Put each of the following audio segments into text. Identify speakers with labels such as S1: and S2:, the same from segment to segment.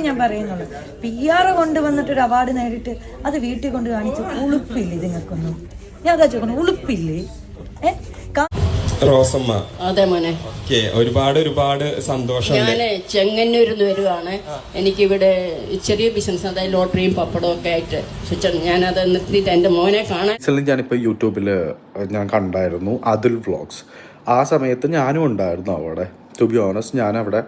S1: ഞാൻ പറയുന്നുള്ളൂ. P R കൊണ്ടുവന്നിട്ട് ഒരു അവാർഡ് നേടിയിട്ട് അത് വീട്ടിൽ കൊണ്ട് കാണിച്ച് ഉളുപ്പില്ലേ ഇതിങ്ങൾക്കൊന്നും? ഞാൻ അതാ ഉളുപ്പില്ലേ? ഏ? കാ-
S2: റോസമ്മ
S3: അതെ മോനെ.
S2: ഓക്കെ ഒരുപാട് ഒരുപാട് സന്തോഷം
S3: ഞാൻ ചെങ്ങന്നൂരിൽ നിന്ന് വരുവാണ്. എനിക്കിവിടെ ചെറിയ ബിസിനസ് അതായത് ലോട്ടറിയും പപ്പടവും ഒക്കെ ആയിട്ട് ഞാനത് നിർത്തിയിട്ട് എന്റെ മോനെ കാണാൻ
S4: ഞാനിപ്പോൾ യൂട്യൂബിൽ ഞാൻ കണ്ടായിരുന്നു അതുൽ വ്ളോഗ്സ് ആ സമയത്ത് ഞാനും ഉണ്ടായിരുന്നു അവിടെ. ടു ബി ഓണസ്റ്റ് ഞാൻ ആ,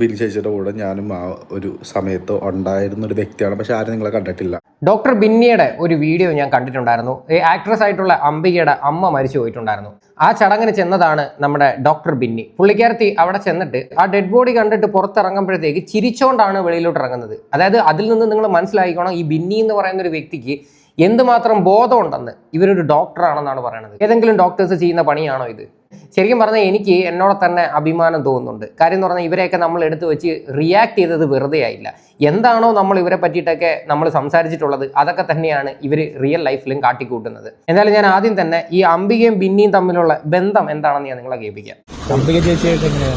S4: ബിലി കൂടെ ഞാനും ആ ഒരു സമയത്ത് ഉണ്ടായിരുന്ന ഒരു വ്യക്തിയാണ്. പക്ഷെ ആരും നിങ്ങളെ കണ്ടിട്ടില്ല.
S5: ഡോക്ടർ ബിന്നിയുടെ ഒരു വീഡിയോ ഞാൻ കണ്ടിട്ടുണ്ടായിരുന്നു. ഈ ആക്ട്രസ് ആയിട്ടുള്ള അംബികയുടെ അമ്മ മരിച്ചു പോയിട്ടുണ്ടായിരുന്നു. ആ ചടങ്ങിന് ചെന്നതാണ് നമ്മുടെ ഡോക്ടർ ബിന്നി. പുള്ളിക്കാരത്തി അവിടെ ചെന്നിട്ട് ആ ഡെഡ് ബോഡി കണ്ടിട്ട് പുറത്തിറങ്ങുമ്പോഴത്തേക്ക് ചിരിച്ചോണ്ടാണ് വെളിയിലോട്ട് ഇറങ്ങുന്നത്. അതായത് അതിൽ നിന്ന് നിങ്ങൾ മനസ്സിലാക്കിക്കോണം ഈ ബിന്നി എന്ന് പറയുന്ന ഒരു വ്യക്തിക്ക് എന്തുമാത്രം ബോധമുണ്ടെന്ന്. ഇവരൊരു ഡോക്ടറാണെന്നാണ് പറയുന്നത് ഏതെങ്കിലും ഡോക്ടേഴ്സ് ചെയ്യുന്ന പണിയാണോ ഇത്? ശരിക്കും പറഞ്ഞാൽ എനിക്ക് എന്നോട് തന്നെ അഭിമാനം തോന്നുന്നുണ്ട്. കാര്യം എന്ന് പറഞ്ഞാൽ ഇവരെയൊക്കെ നമ്മൾ എടുത്തു വെച്ച് റിയാക്ട് ചെയ്തത് വെറുതെ ആയില്ല. എന്താണോ നമ്മൾ ഇവരെ പറ്റിയിട്ടൊക്കെ നമ്മൾ സംസാരിച്ചിട്ടുള്ളത് അതൊക്കെ തന്നെയാണ് ഇവർ റിയൽ ലൈഫിലും കാട്ടിക്കൂട്ടുന്നത്. എന്തായാലും ഞാൻ ആദ്യം തന്നെ ഈ അംബികയും ബിന്നിയും തമ്മിലുള്ള ബന്ധം എന്താണെന്ന് ഞാൻ നിങ്ങളെ കേൾപ്പിക്കാം.
S6: അംബിക ചേച്ചിയായിട്ട് എങ്ങനെയാ?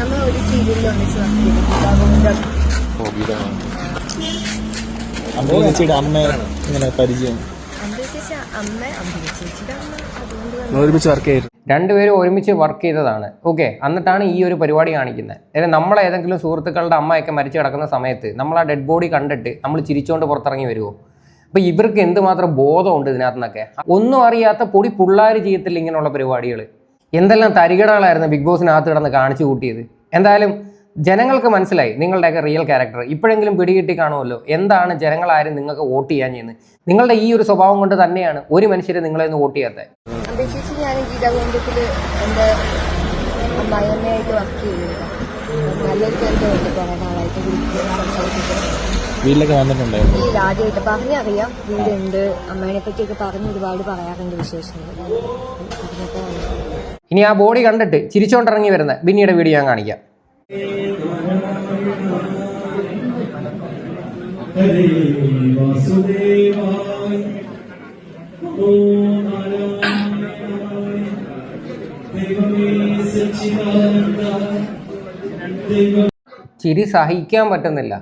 S7: നമ്മൾ ഒരു സീരിയലിൽ ഒന്നിച്ച് വർക്ക് ചെയ്തിട്ടുണ്ട്
S6: അംബിക ചേച്ചിയുടെ അമ്മ ഇങ്ങനെ പരിചയം?
S7: അംബിക ചേച്ചി അമ്മ അംബിക ചേച്ചിയുടെ അമ്മ.
S6: ഒരുമിച്ച് വർക്ക് ചെയ്തു
S5: രണ്ടുപേരും ഒരുമിച്ച് വർക്ക് ചെയ്തതാണ്. ഓക്കെ എന്നിട്ടാണ് ഈ ഒരു പരിപാടി കാണിക്കുന്നത്. അതായത് നമ്മളെ ഏതെങ്കിലും സുഹൃത്തുക്കളുടെ അമ്മയൊക്കെ മരിച്ചു കിടക്കുന്ന സമയത്ത് നമ്മൾ ആ ഡെഡ് ബോഡി കണ്ടിട്ട് നമ്മൾ ചിരിച്ചുകൊണ്ട് പുറത്തിറങ്ങി വരുമോ അപ്പോൾ ഇവർക്ക് എന്തുമാത്രം ബോധമുണ്ട് ഇതിനകത്ത് നിന്നൊക്കെ ഒന്നും അറിയാത്ത പൊടി പിള്ളേർ ചെയ്യത്തില്ല ഇങ്ങനെയുള്ള പരിപാടികൾ എന്തെല്ലാം തരികടകളായിരുന്നു ബിഗ് ബോസിനകത്ത് കിടന്ന് കാണിച്ചു കൂട്ടിയത്? എന്തായാലും ജനങ്ങൾക്ക് മനസ്സിലായി നിങ്ങളുടെയൊക്കെ റിയൽ ക്യാരക്ടർ ഇപ്പോഴെങ്കിലും പിടികിട്ടി കാണുമല്ലോ. എന്താണ് ജനങ്ങളാരും നിങ്ങൾക്ക് വോട്ട് ചെയ്യാൻ ചെയ്യുന്നത് നിങ്ങളുടെ ഈ ഒരു സ്വഭാവം കൊണ്ട് തന്നെയാണ് ഒരു മനുഷ്യരെ നിങ്ങളെ ഒന്ന് വോട്ട് ചെയ്യാത്തത്.
S7: ചേച്ചി ഞാൻ ഗീതാഗോവിന്ദത്തിൽ എന്റെ അമ്മായിയമ്മയായിട്ട് വർക്ക് ചെയ്തിരുന്നു. നല്ലൊരു ബന്ധമുണ്ട് കുറേ നാളായിട്ട് വിളിക്കുകയും സംസാരിക്കുന്നത്
S6: വീട്ടിലൊക്കെ വന്നിട്ടുണ്ടായിരുന്നു?
S7: ഈ ആദ്യമായിട്ട്. പറഞ്ഞറിയാം വീടുണ്ട്. അമ്മേനെ പറ്റിയൊക്കെ പറഞ്ഞ് ഒരുപാട് പറയാറുണ്ട് വിശേഷങ്ങൾ. അതിനൊക്കെ
S5: ഇനി ആ ബോഡി കണ്ടിട്ട് ചിരിച്ചോണ്ടിറങ്ങി വരുന്ന ബിന്നിയുടെ വീഡിയോ ഞാൻ കാണിക്കാം.
S8: ഹരേ വാസുദേവായ. ഓം
S5: ചിരി സഹിക്കാൻ പറ്റുന്നില്ല.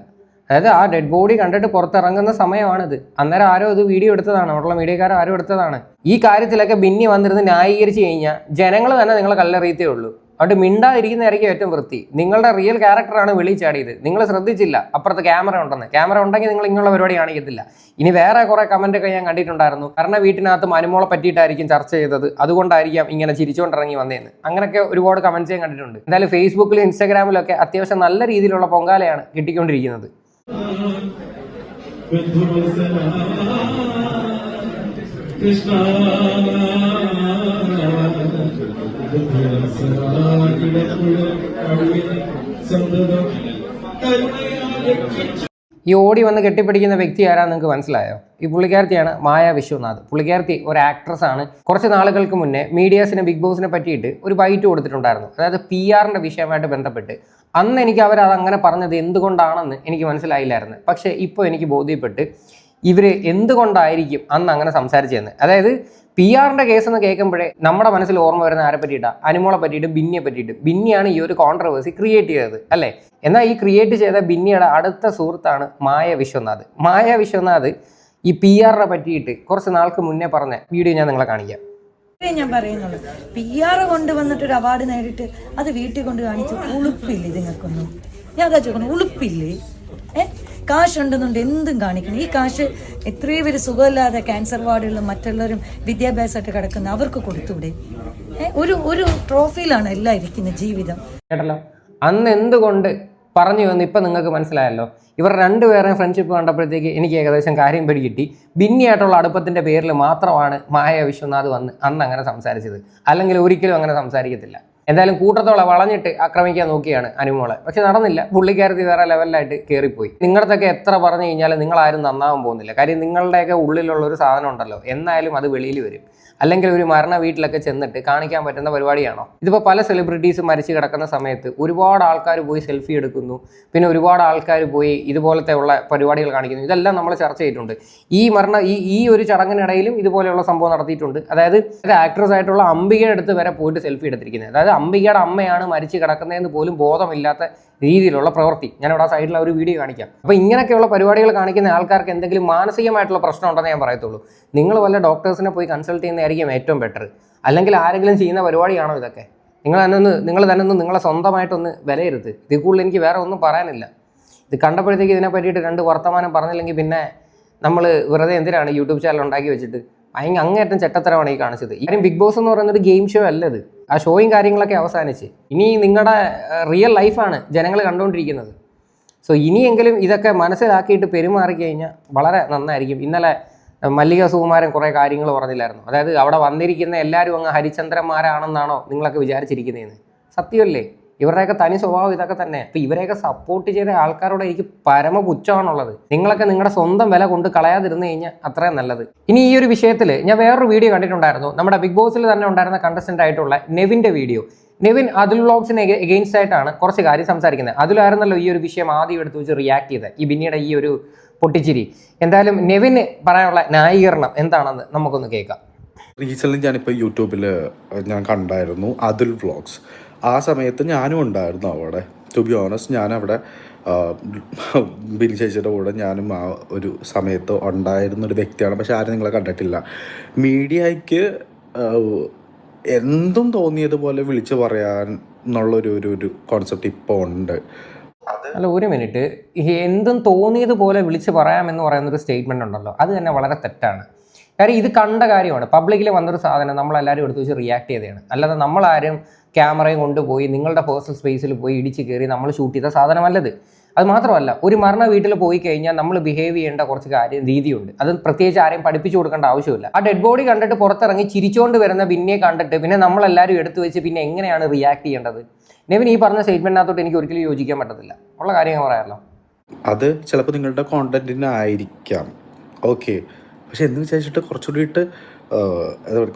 S5: അതായത് ആ ഡെഡ് ബോഡി കണ്ടിട്ട് പുറത്തിറങ്ങുന്ന സമയമാണിത്. അന്നേരം ആരോ ഇത് വീഡിയോ എടുത്തതാണ്. അവിടെയുള്ള മീഡിയക്കാർ ആരോ എടുത്തതാണ്. ഈ കാര്യത്തിലൊക്കെ ബിന്നി വന്നിരുന്ന് ന്യായീകരിച്ച് കഴിഞ്ഞാൽ ജനങ്ങൾ തന്നെ നിങ്ങളെ കല്ലെറിയത്തേ ഉള്ളൂ. അതുകൊണ്ട് മിണ്ടാതിരിക്കുന്നതായിരിക്കും ഏറ്റവും വൃത്തി. നിങ്ങളുടെ റിയൽ ക്യാരക്ടറാണ് വെളി ചാടിയത്. നിങ്ങൾ ശ്രദ്ധിച്ചില്ല. അപ്പുറത്ത് ക്യാമറ ഉണ്ടെന്ന്. ക്യാമറ ഉണ്ടെങ്കിൽ നിങ്ങൾ ഇങ്ങനെയുള്ള പരിപാടി കാണിക്കത്തില്ല. ഇനി വേറെ കുറെ ഒക്കെ ഞാൻ കണ്ടിട്ടുണ്ടായിരുന്നു. കാരണം വീട്ടിനകത്ത് മനുമോളെ പറ്റിയിട്ടായിരിക്കും ചർച്ച ചെയ്തത്. അതുകൊണ്ടായിരിക്കാം ഇങ്ങനെ ചിരിച്ചുകൊണ്ടിറങ്ങി വന്നതെന്ന് അങ്ങനെയൊക്കെ ഒരുപാട് കമന്റ്സ് ഞാൻ കണ്ടിട്ടുണ്ട്. എന്തായാലും ഫേസ്ബുക്കിലും ഇൻസ്റ്റാഗ്രാമിലൊക്കെ അത്യാവശ്യം നല്ല രീതിയിലുള്ള പൊങ്കാലയാണ് കിട്ടിക്കൊണ്ടിരിക്കുന്നത്. ഈ ഓടി വന്ന് കെട്ടിപ്പിടിക്കുന്ന വ്യക്തി ആരാന്ന് നിങ്ങൾക്ക് മനസ്സിലായോ? ഈ പുള്ളിക്കാരത്തിയാണ് മായ വിശ്വനാഥ്. പുള്ളിക്കാരത്തി ഒരു ആക്ട്രസ് ആണ്. കുറച്ച് നാളുകൾക്ക് മുന്നേ മീഡിയാസിനെ ബിഗ് ബോസിനെ പറ്റിയിട്ട് ഒരു ബൈറ്റ് കൊടുത്തിട്ടുണ്ടായിരുന്നു. അതായത് പി ആറിന്റെ വിഷയമായിട്ട് ബന്ധപ്പെട്ട്. അന്ന് എനിക്ക് അവർ അത് പറഞ്ഞത് എന്തുകൊണ്ടാണെന്ന് എനിക്ക് മനസ്സിലായില്ലായിരുന്നു. പക്ഷേ ഇപ്പോൾ എനിക്ക് ബോധ്യപ്പെട്ട് ഇവർ എന്തുകൊണ്ടായിരിക്കും അന്ന് അങ്ങനെ സംസാരിച്ചതെന്ന്? അതായത് പി ആറിന്റെ കേസ് എന്ന് കേൾക്കുമ്പോഴേ നമ്മുടെ മനസ്സിൽ ഓർമ്മ വരുന്ന ആരെ പറ്റിയിട്ടാണ് അനുമോളെ പറ്റിയിട്ട് ബിന്നിയെ പറ്റിയിട്ട്. ബിന്നിയാണ് ഈ ഒരു കോൺട്രവേഴ്സി ക്രിയേറ്റ് ചെയ്തത് അല്ലേ? എന്നാൽ ഈ ക്രിയേറ്റ് ചെയ്ത ബിന്നിയുടെ അടുത്ത സുഹൃത്താണ് മായ വിശ്വനാഥ്. മായ വിശ്വനാഥ് ഈ പി ആറിനെ പറ്റിയിട്ട് കുറച്ച് നാൾക്ക് മുന്നേ പറഞ്ഞ വീഡിയോ ഞാൻ നിങ്ങളെ കാണിക്കാം.
S1: ഞാൻ പറയുന്നുള്ളൂ. പി ആർ കൊണ്ടുവന്നിട്ട് ഒരു അവാർഡ് നേടിയിട്ട് അത് വീട്ടിൽ കൊണ്ട് കാണിച്ചു ഉളുപ്പില്ലേ നിങ്ങൾക്കൊന്നും ഞാൻ അതാ ചോദിക്കണം ഉളുപ്പില്ലേ? ഏ? കാശ് ഉണ്ടെന്നുണ്ട് എന്തും കാണിക്കണം. ഈ കാശ് എത്രയോ പേര് സുഖമില്ലാതെ ക്യാൻസർ വാർഡുകളിലും മറ്റുള്ളവരും വിദ്യാഭ്യാസമായിട്ട് കിടക്കുന്ന അവർക്ക് കൊടുത്തൂടെ ഒരു ഒരു ട്രോഫിയിലാണ് എല്ലാം ഇരിക്കുന്ന ജീവിതം.
S5: കേട്ടല്ലോ? അന്ന് എന്തുകൊണ്ട് പറഞ്ഞു എന്ന് ഇപ്പം നിങ്ങൾക്ക് മനസ്സിലായല്ലോ. ഇവർ രണ്ടുപേരെയും ഫ്രണ്ട്ഷിപ്പ് കണ്ടപ്പോഴത്തേക്ക് എനിക്ക് ഏകദേശം കാര്യം പിടി കിട്ടി. ഭിന്നിയായിട്ടുള്ള അടുപ്പത്തിന്റെ പേരിൽ മാത്രമാണ് മായ വിശ്വനാഥ് വന്ന് അന്ന് അങ്ങനെ സംസാരിച്ചത്. അല്ലെങ്കിൽ ഒരിക്കലും അങ്ങനെ സംസാരിക്കത്തില്ല. എന്തായാലും കൂട്ടത്തോടെ വളഞ്ഞിട്ട് ആക്രമിക്കാൻ നോക്കിയാണ് അനുമോളെ. പക്ഷെ നടന്നില്ല. പുള്ളിക്കാരത്തി വേറെ ലെവലിലായിട്ട് കയറിപ്പോയി നിങ്ങളതൊക്കെ എത്ര പറഞ്ഞു കഴിഞ്ഞാൽ നിങ്ങളാരും നന്നാവാൻ പോകുന്നില്ല. കാര്യം നിങ്ങളുടെയൊക്കെ ഉള്ളിലുള്ള ഒരു സാധനം ഉണ്ടല്ലോ. എന്നായാലും അത് വെളിയിൽ വരും. അല്ലെങ്കിൽ ഒരു മരണ വീട്ടിലൊക്കെ ചെന്നിട്ട് കാണിക്കാൻ പറ്റുന്ന പരിപാടിയാണോ? ഇതിപ്പോൾ പല സെലിബ്രിറ്റീസ് മരിച്ചു കിടക്കുന്ന സമയത്ത് ഒരുപാട് ആൾക്കാർ പോയി സെൽഫി എടുക്കുന്നു. പിന്നെ ഒരുപാട് ആൾക്കാർ പോയി ഇതുപോലത്തെ ഉള്ള പരിപാടികൾ കാണിക്കുന്നു. ഇതെല്ലാം നമ്മൾ ചർച്ച ചെയ്തിട്ടുണ്ട്. ഈ മരണ ഈ ഈ ഒരു ചടങ്ങിനിടയിലും ഇതുപോലെയുള്ള സംഭവം നടത്തിയിട്ടുണ്ട്. അതായത് ആക്ട്രസ് ആയിട്ടുള്ള അംബികയുടെ അടുത്ത് വരെ പോയിട്ട് സെൽഫി എടുത്തിരിക്കുന്നത്. അതായത് അംബികയുടെ അമ്മയാണ് മരിച്ചു കിടക്കുന്നതെന്ന് പോലും ബോധമില്ലാത്ത രീതിയിലുള്ള പ്രവൃത്തി. ഞാനിവിടെ ആ സൈഡിൽ ഒരു വീഡിയോ കാണിക്കാം. അപ്പോൾ ഇങ്ങനെയൊക്കെയുള്ള പരിപാടികൾ കാണിക്കുന്ന ആൾക്കാർക്ക് എന്തെങ്കിലും മാനസികമായിട്ടുള്ള പ്രശ്നം ഉണ്ടെന്ന് ഞാൻ പറയത്തുള്ളൂ. നിങ്ങൾ വല്ല ഡോക്ടേഴ്സിനെ പോയി കൺസൾട്ട് ചെയ്യുന്നതായിരിക്കും ഏറ്റവും ബെറ്റർ അല്ലെങ്കിൽ ആരെങ്കിലും ചെയ്യുന്ന പരിപാടിയാണോ ഇതൊക്കെ? നിങ്ങൾ തന്നെ ഒന്ന് നിങ്ങൾ തന്നെ ഒന്ന് നിങ്ങളെ സ്വന്തമായിട്ടൊന്ന് വിലയിരുത്ത്. ഇതിൽ കൂടുതൽ എനിക്ക് വേറെ ഒന്നും പറയാനില്ല. ഇത് കണ്ടപ്പോഴത്തേക്ക് ഇതിനെ പറ്റിയിട്ട് രണ്ട് വർത്തമാനം പറഞ്ഞില്ലെങ്കിൽ പിന്നെ നമ്മൾ വെറുതെ എന്തിനാണ് യൂട്യൂബ് ചാനൽ ഉണ്ടാക്കി വെച്ചിട്ട്? ഭയങ്കര അങ്ങേറ്റം ചെട്ടത്തരമാണ് ഈ കാണിച്ചത്. ഇനി ബിഗ് ബോസ് എന്ന് പറയുന്നത് ഗെയിം ഷോ അല്ലത് ആ ഷോയും കാര്യങ്ങളൊക്കെ അവസാനിച്ച്. ഇനി നിങ്ങളുടെ റിയൽ ലൈഫാണ് ജനങ്ങൾ കണ്ടുകൊണ്ടിരിക്കുന്നത് സോ ഇനിയെങ്കിലും ഇതൊക്കെ മനസ്സിലാക്കിയിട്ട് പെരുമാറി കഴിഞ്ഞാൽ വളരെ നന്നായിരിക്കും. ഇന്നലെ മല്ലിക സുകുമാരൻ കുറേ കാര്യങ്ങൾ പറഞ്ഞില്ലായിരുന്നു. അതായത് അവിടെ വന്നിരിക്കുന്ന എല്ലാവരും അങ്ങ് ഹരിചന്ദ്രന്മാരാണെന്നാണോ നിങ്ങളൊക്കെ വിചാരിച്ചിരിക്കുന്നതെന്ന് സത്യമല്ലേ? ഇവരുടെയൊക്കെ തനി സ്വഭാവം ഇതൊക്കെ തന്നെ. അപ്പോൾ ഇവരെയൊക്കെ സപ്പോർട്ട് ചെയ്ത ആൾക്കാരോട് എനിക്ക് പരമ പുച്ഛമാണുള്ളത് നിങ്ങളൊക്കെ നിങ്ങളുടെ സ്വന്തം വില കൊണ്ട് കളയാതിരുന്നു കഴിഞ്ഞാൽ അത്രയും നല്ലത്. ഇനി ഈ ഒരു വിഷയത്തിൽ ഞാൻ വേറൊരു വീഡിയോ കണ്ടിട്ടുണ്ടായിരുന്നു. നമ്മുടെ ബിഗ് ബോസിൽ തന്നെ ഉണ്ടായിരുന്ന കണ്ടസ്റ്റന്റ് ആയിട്ടുള്ള നെവിന്റെ വീഡിയോ. നെവിൻ അതുൽ വ്ളോഗ്സിന് എഗെയിൻസ്റ്റ് ആയിട്ടാണ് കുറച്ച് കാര്യം സംസാരിക്കുന്നത്. അതിലായിരുന്നല്ലോ ഈ ഒരു വിഷയം ആദ്യം എടുത്ത് വെച്ച് റിയാക്ട് ചെയ്തത്. ഈ ബിന്നിയുടെ ഈ ഒരു പൊട്ടിച്ചിരി. എന്തായാലും നെവിന് പറയാനുള്ള ന്യായീകരണം എന്താണെന്ന് നമുക്കൊന്ന് കേൾക്കാം.
S4: റീസെന്റ് ഞാനിപ്പോൾ യൂട്യൂബിൽ ഞാൻ കണ്ടായിരുന്നു അതുൽ വ്ളോഗ്സ് ആ സമയത്ത് ഞാനും ഉണ്ടായിരുന്നു അവിടെ. ടു ബി ഓണസ്റ്റ് ഞാനവിടെ ബിനി ചേച്ചിയുടെ കൂടെ ഞാനും ആ ഒരു സമയത്ത് ഉണ്ടായിരുന്ന ഒരു വ്യക്തിയാണ്. പക്ഷെ ആരും നിങ്ങളെ കണ്ടിട്ടില്ല. മീഡിയയ്ക്ക് എന്തും തോന്നിയതുപോലെ വിളിച്ചു പറയാൻ എന്നുള്ളൊരു ഒരു ഒരു കോൺസെപ്റ്റ് ഇപ്പോൾ ഉണ്ട്.
S5: അല്ല ഒരു മിനിറ്റ്. എന്തും തോന്നിയതുപോലെ വിളിച്ച് പറയാമെന്ന് പറയുന്നൊരു സ്റ്റേറ്റ്മെന്റ് ഉണ്ടല്ലോ. അത് തന്നെ വളരെ തെറ്റാണ്. കാര്യം ഇത് കണ്ട കാര്യമാണ്. പബ്ലിക്കിൽ വന്നൊരു സാധനം നമ്മളെല്ലാവരും എടുത്ത് വെച്ച് റിയാക്ട് ചെയ്തതാണ്. അല്ലാതെ നമ്മളാരും ക്യാമറയും കൊണ്ടുപോയി നിങ്ങളുടെ പേഴ്സണൽ സ്പേസിൽ പോയി ഇടിച്ച് കയറി നമ്മൾ ഷൂട്ട് ചെയ്ത സാധനമല്ലത് അത് മാത്രമല്ല ഒരു മരണ വീട്ടിൽ പോയി കഴിഞ്ഞാൽ നമ്മൾ ബിഹേവ് ചെയ്യേണ്ട കുറച്ച് കാര്യം രീതിയുണ്ട്. അത് പ്രത്യേകിച്ച് ആരെയും പഠിപ്പിച്ചു കൊടുക്കേണ്ട ആവശ്യമില്ല. ആ ഡെഡ് ബോഡി കണ്ടിട്ട് പുറത്തിറങ്ങി ചിരിച്ചുകൊണ്ട് വരുന്ന പിന്നെ കണ്ടിട്ട് പിന്നെ നമ്മളെല്ലാവരും എടുത്തു വെച്ച് പിന്നെ എങ്ങനെയാണ് റിയാക്ട് ചെയ്യേണ്ടത്? നെവിൻ ഈ പറഞ്ഞ സ്റ്റേറ്റ്മെന്റിനകത്തോട്ട് എനിക്ക് ഒരിക്കലും യോജിക്കാൻ പറ്റത്തില്ല. ഉള്ള കാര്യങ്ങൾ പറയാമല്ലോ.
S4: അത് ചിലപ്പോൾ നിങ്ങളുടെ കോണ്ടന്റിനായിരിക്കാം ഓക്കെ പക്ഷെ എന്ന് വിചാരിച്ചിട്ട് കുറച്ചുകൂടിയിട്ട്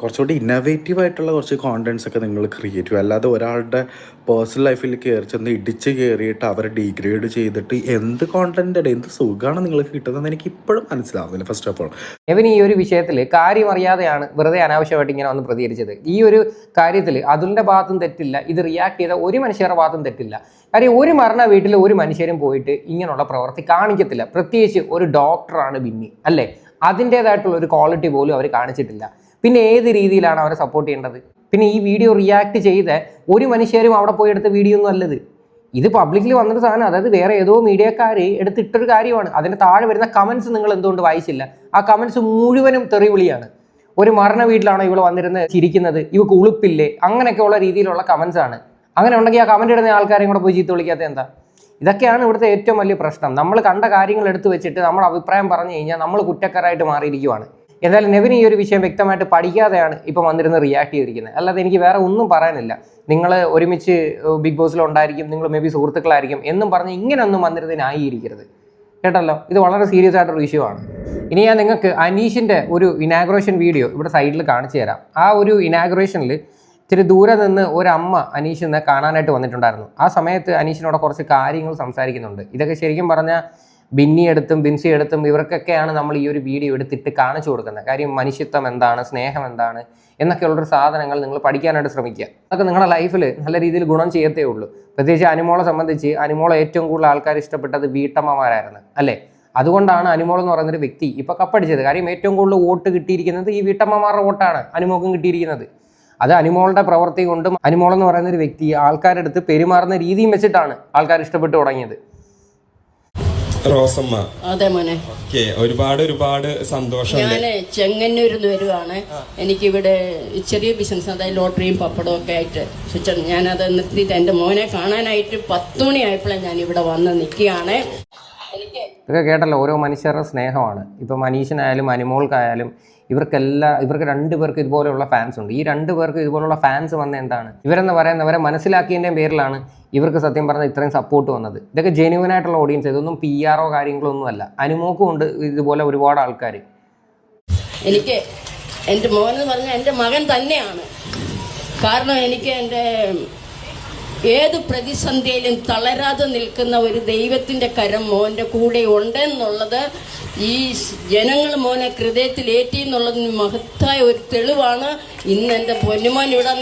S4: കുറച്ചുകൂടി ഇന്നോവേറ്റീവ് ആയിട്ടുള്ള കുറച്ച് കോണ്ടൻസ് ഒക്കെ നിങ്ങൾ ക്രിയേറ്റ് ചെയ്യും അല്ലാതെ ഒരാളുടെ പേഴ്സണൽ ലൈഫിൽ കയറി ചെന്ന് ഇടിച്ച് കയറിയിട്ട് അവരെ ഡിഗ്രേഡ് ചെയ്തിട്ട് എന്ത് കോണ്ടന്റ് എന്ത് സുഖമാണ് നിങ്ങൾക്ക് കിട്ടുന്നത് എനിക്ക് ഇപ്പോഴും മനസ്സിലാവുന്നില്ല ഫസ്റ്റ് ഓഫ് ഓൾ
S5: എവൻ ഈ ഒരു വിഷയത്തിൽ കാര്യം അറിയാതെയാണ് വെറുതെ അനാവശ്യമായിട്ട് ഇങ്ങനെ വന്ന് പ്രതികരിച്ചത്. ഈ ഒരു കാര്യത്തിൽ അതിന്റെ ഭാഗത്തും തെറ്റില്ല ഇത് റിയാക്ട് ചെയ്ത ഒരു മനുഷ്യരുടെ ഭാഗത്തും തെറ്റില്ല. കാര്യം ഒരു മരണ വീട്ടിൽ ഒരു മനുഷ്യരും പോയിട്ട് ഇങ്ങനെയുള്ള പ്രവൃത്തി കാണിക്കത്തില്ല. പ്രത്യേകിച്ച് ഒരു ഡോക്ടറാണ് ബിന്നി അല്ലേ? അതിന്റേതായിട്ടുള്ള ഒരു ക്വാളിറ്റി പോലും അവർ കാണിച്ചിട്ടില്ല. പിന്നെ ഏത് രീതിയിലാണ് അവരെ സപ്പോർട്ട് ചെയ്യേണ്ടത്? പിന്നെ ഈ വീഡിയോ റിയാക്ട് ചെയ്ത് ഒരു മനുഷ്യരും അവിടെ പോയി എടുത്ത വീഡിയോ ഒന്നും അല്ലത്. ഇത് പബ്ലിക്കിൽ വന്നൊരു സാധനം അതായത് വേറെ ഏതോ മീഡിയക്കാർ എടുത്തിട്ടൊരു കാര്യമാണ്. അതിന്റെ താഴെ വരുന്ന കമൻസ് നിങ്ങൾ എന്തുകൊണ്ട് വായിച്ചില്ല? ആ കമൻസ് മുഴുവനും തെറിവിളിയാണ്. ഒരു മരണ വീട്ടിലാണോ ഇവൾ വന്നിരുന്ന് ചിരിക്കുന്നത്? ഇവക്ക് ഉളുപ്പില്ലേ? അങ്ങനെയൊക്കെയുള്ള രീതിയിലുള്ള കമൻസ് ആണ്. അങ്ങനെ ഉണ്ടെങ്കിൽ ആ കമന്റ് ഇടുന്ന ആൾക്കാരെയും കൂടെ പോയി ചീത്ത വിളിക്കാത്ത എന്താ? ഇതൊക്കെയാണ് ഇവിടുത്തെ ഏറ്റവും വലിയ പ്രശ്നം. നമ്മൾ കണ്ട കാര്യങ്ങൾ എടുത്തു വെച്ചിട്ട് നമ്മൾ അഭിപ്രായം പറഞ്ഞു കഴിഞ്ഞാൽ നമ്മൾ കുറ്റക്കാരായിട്ട് മാറിയിരിക്കുവാണ്. എന്തായാലും നെവിൻ ഈ ഒരു വിഷയം വ്യക്തമായിട്ട് പഠിക്കാതെയാണ് ഇപ്പം വന്നിരുന്ന് റിയാക്ട് ചെയ്തിരിക്കുന്നത്. അല്ലാതെ എനിക്ക് വേറെ ഒന്നും പറയാനില്ല. നിങ്ങൾ ഒരുമിച്ച് ബിഗ് ബോസിൽ ഉണ്ടായിരിക്കും നിങ്ങൾ മേ ബി സുഹൃത്തുക്കളായിരിക്കും എന്നും പറഞ്ഞ് ഇങ്ങനെയൊന്നും വന്നിരുന്ന് ന്യായീകരിക്കരുത് കേട്ടല്ലോ? ഇത് വളരെ സീരിയസ് ആയിട്ടൊരു ഇഷ്യൂ ആണ്. ഇനി ഞാൻ നിങ്ങൾക്ക് അനീഷിന്റെ ഒരു ഇനാഗ്രേഷൻ വീഡിയോ ഇവിടെ സൈഡിൽ കാണിച്ചു തരാം. ആ ഒരു ഇനാഗ്രേഷനിൽ ഇത്തിരി ദൂരെ നിന്ന് ഒരമ്മ അനീഷിനെ കാണാനായിട്ട് വന്നിട്ടുണ്ടായിരുന്നു. ആ സമയത്ത് അനീഷിനോട് കുറച്ച് കാര്യങ്ങൾ സംസാരിക്കുന്നുണ്ട്. ഇതൊക്കെ ശരിക്കും പറഞ്ഞാൽ ബിന്നി എടുത്തും ബിൻസി എടുത്തും ഇവർക്കൊക്കെയാണ് നമ്മൾ ഈ ഒരു വീഡിയോ എടുത്തിട്ട് കാണിച്ചു കൊടുക്കുന്നത്. കാര്യം മനുഷ്യത്വം എന്താണ് സ്നേഹം എന്താണ് എന്നൊക്കെയുള്ളൊരു സാധനങ്ങൾ നിങ്ങൾ പഠിക്കാനായിട്ട് ശ്രമിക്കുക. അതൊക്കെ നിങ്ങളുടെ ലൈഫിൽ നല്ല രീതിയിൽ ഗുണം ചെയ്യത്തേ ഉള്ളൂ. പ്രത്യേകിച്ച് അനുമോളെ സംബന്ധിച്ച് അനുമോളെ ഏറ്റവും കൂടുതൽ ആൾക്കാർ ഇഷ്ടപ്പെട്ടത് വീട്ടമ്മമാരായിരുന്നു അല്ലേ? അതുകൊണ്ടാണ് അനുമോൾ എന്ന് പറയുന്നൊരു വ്യക്തി ഇപ്പൊ കപ്പടിച്ചത്. കാര്യം ഏറ്റവും കൂടുതൽ വോട്ട് കിട്ടിയിരിക്കുന്നത് ഈ വീട്ടമ്മമാരുടെ വോട്ടാണ് അനുമോക്കും കിട്ടിയിരിക്കുന്നത്. അത് അനുമോളുടെ പ്രവൃത്തി കൊണ്ടും അനുമോൾ എന്ന് പറയുന്ന ഒരു വ്യക്തി ആൾക്കാരുടെ അടുത്ത് പെരുമാറുന്ന രീതിയും വെച്ചിട്ടാണ് ആൾക്കാർ ഇഷ്ടപ്പെട്ടു തുടങ്ങിയത്.
S2: റോസമ്മ
S3: അതെ മോനെ.
S2: ഓക്കെ. ഒരുപാട് ഒരുപാട് സന്തോഷം
S3: ഞാൻ ചെങ്ങന്നൂരിൽ നിന്ന് വരുവാണ്. എനിക്കിവിടെ ചെറിയ ബിസിനസ് അതായത് ലോട്ടറിയും പപ്പടവും ഒക്കെ ആയിട്ട് ഞാനത് നിർത്തിയിട്ട് എന്റെ മോനെ കാണാനായിട്ട് പത്ത് മണിയായപ്പോഴാണ് ഞാൻ ഇവിടെ വന്ന് നിൽക്കുകയാണ്.
S5: ഇതൊക്കെ കേട്ടല്ലോ ഓരോ മനുഷ്യരുടെ സ്നേഹമാണ്. ഇപ്പോൾ മനീഷിനായാലും അനിമോൾക്കായാലും ഇവർക്കെല്ലാം ഇവർക്ക് രണ്ട് പേർക്ക് ഇതുപോലെയുള്ള ഫാൻസ് ഉണ്ട്. ഈ രണ്ട് പേർക്ക് ഇതുപോലുള്ള ഫാൻസ് വന്ന എന്താണ്? ഇവരെന്ന് പറയുന്നവരെ മനസ്സിലാക്കിയതിന്റെയും പേരിലാണ് ഇവർക്ക് സത്യം പറഞ്ഞാൽ ഇത്രയും സപ്പോർട്ട് വന്നത്. ഇതൊക്കെ ജെന്യൂൻ ആയിട്ടുള്ള ഓഡിയൻസ് ഇതൊന്നും പി ആറോ കാര്യങ്ങളോ ഒന്നും അല്ല. അനുമോക്കും ഉണ്ട് ഇതുപോലെ ഒരുപാട് ആൾക്കാർ
S3: എനിക്ക് എന്റെ മോൻ എന്ന് പറഞ്ഞാൽ എന്റെ മകൻ തന്നെയാണ്. കാരണം എനിക്ക് എന്റെ ഏത് പ്രതിസന്ധിയിലും തളരാതെ നിൽക്കുന്ന ഒരു ദൈവത്തിന്റെ കരം മോന്റെ കൂടെ ഉണ്ടെന്നുള്ളത് ഈ ജനങ്ങൾ മോനെ ഹൃദയത്തിൽ ഏറ്റി എന്നുള്ളതിന് മഹത്തായ ഒരു തെളിവാണ്. ഇന്ന് എന്റെ പൊന്നുമോൻ ഇവിടെ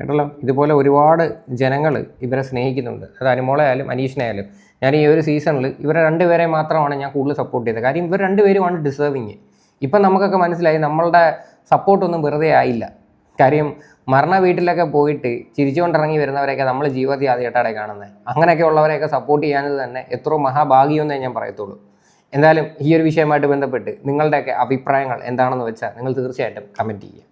S5: കേട്ടല്ലോ? ഇതുപോലെ ഒരുപാട് ജനങ്ങൾ ഇവരെ സ്നേഹിക്കുന്നുണ്ട്. അത് അനുമോളായാലും അനീഷിനായാലും. ഞാൻ ഈ ഒരു സീസണിൽ ഇവരെ രണ്ടുപേരെ മാത്രമാണ് ഞാൻ കൂടുതൽ സപ്പോർട്ട് ചെയ്തത്. കാര്യം ഇവർ രണ്ടുപേരുമാണ് ഡിസേർവിങ് ഇപ്പം നമുക്കൊക്കെ മനസ്സിലായി നമ്മളുടെ സപ്പോർട്ടൊന്നും വെറുതെ ആയില്ല. കാര്യം മരണ വീട്ടിലൊക്കെ പോയിട്ട് ചിരിച്ചുകൊണ്ടിറങ്ങി വരുന്നവരെയൊക്കെ നമ്മൾ ജീവിതത്തിൽ ആദ്യമായിട്ടാണ് കാണുന്നത്. അങ്ങനെയൊക്കെ ഉള്ളവരെയൊക്കെ സപ്പോർട്ട് ചെയ്യാനത് തന്നെ എത്രയോ മഹാഭാഗ്യമെന്നേ ഞാൻ പറയത്തുള്ളൂ. എന്തായാലും ഈ ഒരു വിഷയമായിട്ട് ബന്ധപ്പെട്ട് നിങ്ങളുടെയൊക്കെ അഭിപ്രായങ്ങൾ എന്താണെന്ന് വെച്ചാൽ നിങ്ങൾ തീർച്ചയായിട്ടും കമന്റ് ചെയ്യുക.